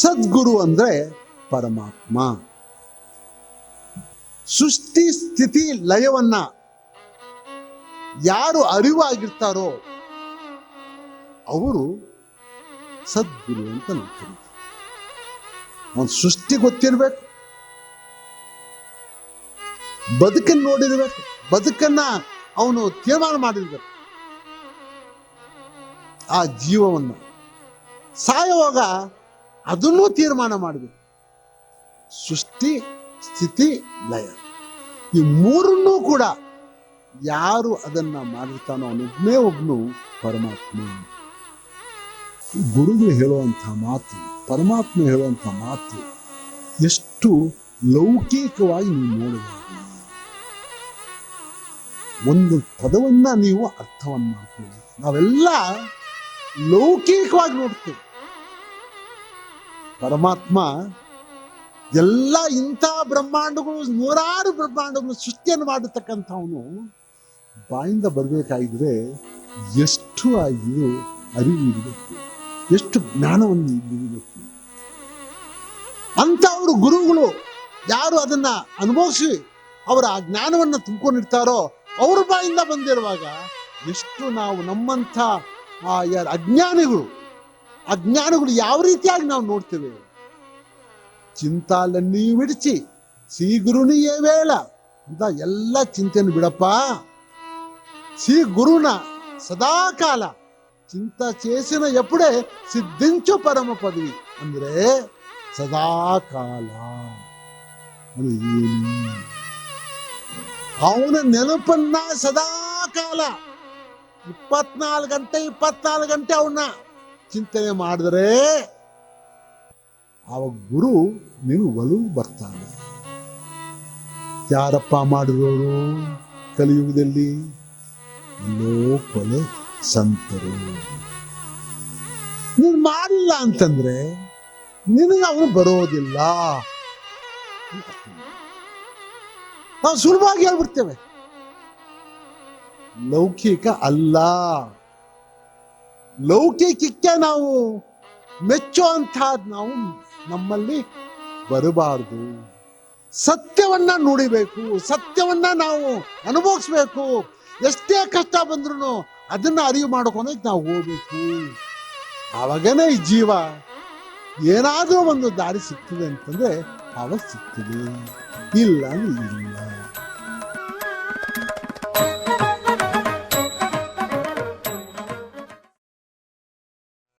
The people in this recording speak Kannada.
ಸದ್ಗುರು ಅಂದ್ರೆ ಪರಮಾತ್ಮ. ಸೃಷ್ಟಿ ಸ್ಥಿತಿ ಲಯವನ್ನ ಯಾರು ಅರಿವಾಗಿರ್ತಾರೋ ಅವರು ಸದ್ಗುರು ಅಂತ ನಾವು ಕರೀತೀವಿ ಸೃಷ್ಟಿ ಗೊತ್ತಿರ್ಬೇಕು. ಬದುಕನ್ನು ನೋಡಿರ್ಬೇಕು. ಬದುಕನ್ನ ಅವನು ತೀರ್ಮಾನ ಮಾಡಿರ್ಬೇಕು. ಆ ಜೀವವನ್ನು ಸಾಯುವಾಗ ಅದನ್ನೂ ತೀರ್ಮಾನ ಮಾಡಬೇಕು ಸೃಷ್ಟಿ, ಸ್ಥಿತಿ, ಲಯ. ಈ ಮೂರನ್ನೂ ಕೂಡ ಯಾರು ಅದನ್ನ ಮಾಡಿರ್ತಾನೋ ಅವನೊಬ್ಬನೇ ಒಬ್ನು ಪರಮಾತ್ಮ. ಗುರುಗಳು ಹೇಳುವಂಥ ಮಾತು, ಪರಮಾತ್ಮ ಹೇಳುವಂಥ ಮಾತು ಎಷ್ಟು ಲೌಕಿಕವಾಗಿ ನೀವು ನೋಡಬಹುದು ಒಂದು ಪದವನ್ನ ನೀವು ಅರ್ಥವನ್ನ ಮಾಡ್ಕೊಳ್ಳಿ. ನಾವೆಲ್ಲ ಲೌಕಿಕವಾಗಿ ನೋಡ್ತೇವೆ. ಪರಮಾತ್ಮ ಎಲ್ಲ ಇಂಥ ಬ್ರಹ್ಮಾಂಡಗಳು, ನೂರಾರು ಬ್ರಹ್ಮಾಂಡಗಳು ಸೃಷ್ಟಿಯನ್ನು ಮಾಡತಕ್ಕಂಥವನು ಬಾಯಿಂದ ಬರಬೇಕಾಗಿದ್ರೆ ಎಷ್ಟು ಆ ಅರಿವು ಇರಬೇಕು, ಎಷ್ಟು ಜ್ಞಾನವನ್ನು ಇರಬೇಕು. ಅಂಥವರು ಗುರುಗಳು ಯಾರು ಅದನ್ನ ಅನುಭವಿಸಿ ಅವರ ಆ ಜ್ಞಾನವನ್ನು ತುಂಬಿಕೊಂಡಿರ್ತಾರೋ ಅವ್ರ ಬಾಯಿಂದ ಬಂದಿರುವಾಗ ಎಷ್ಟು ನಾವು ನಮ್ಮಂಥ ಆ ಯಾರು ಅಜ್ಞಾನಿಗಳು ಅಜ್ಞಾನಗಳು ಯಾವ ರೀತಿಯಾಗಿ ನಾವು ನೋಡ್ತೇವೆ? ಚಿಂತಾಲನ್ನೀ ಬಿಡಿಸಿ ಶ್ರೀ ಗುರುನಿಯೇ ವೇಳ ಅಂತ ಎಲ್ಲ ಚಿಂತೆನ ಬಿಡಪ್ಪ. ಶ್ರೀ ಗುರುನ ಸದಾಕಾಲ ಚಿಂತಾ ಚೇಸಿನ ಎಪ್ಪುಡೇ ಸಿದ್ಧಿಂಚು ಪರಮ ಪದವಿ ಅಂದ್ರೆ ಸದಾಕಾಲ. ಅವನ ನೆನಪನ್ನ ಸದಾಕಾಲ ಇಪ್ಪತ್ನಾಲ್ಕು ಗಂಟೆ ಇಪ್ಪತ್ನಾಲ್ಕು ಗಂಟೆ ಅವನ್ನ ಚಿಂತನೆ ಮಾಡಿದರೆ ಆ ಗುರು ನೀನು ಒಲವು ಬರ್ತಾನೆ. ಯಾರಪ್ಪ ಮಾಡಿರೋರು ಕಲಿಯುಗದಲ್ಲಿ? ಎಲ್ಲೋ ಕೊಲೆ ಸಂತರು. ನೀನು ಮಾಡಿಲ್ಲ ಅಂತಂದ್ರೆ ನಿನಗೆ ಅವನು ಬರೋದಿಲ್ಲ. ನಾವು ಸುಲಭವಾಗಿ ಹೇಳ್ಬಿಡ್ತೇವೆ. ಲೌಕಿಕ ಅಲ್ಲ. ಲೌಕಿಕಕ್ಕೆ ನಾವು ಮೆಚ್ಚುವಂತಹದ್ದು ನಾವು ನಮ್ಮಲ್ಲಿ ಬರಬಾರದು. ಸತ್ಯವನ್ನ ನುಡಿಬೇಕು, ಸತ್ಯವನ್ನ ನಾವು ಅನುಭವಿಸ್ಬೇಕು. ಎಷ್ಟೇ ಕಷ್ಟ ಬಂದ್ರು ಅದನ್ನ ಅರಿವು ಮಾಡ್ಕೊಂಡಾಗ ನಾವು ಹೋಗ್ಬೇಕು. ಆವಾಗನೇ ಈ ಜೀವ ಏನಾದರೂ ಒಂದು ದಾರಿ ಸಿಗ್ತದೆ ಅಂತಂದ್ರೆ ಆವಾಗ ಸಿಗ್ತದೆ. ಇಲ್ಲ ಇಲ್ಲ.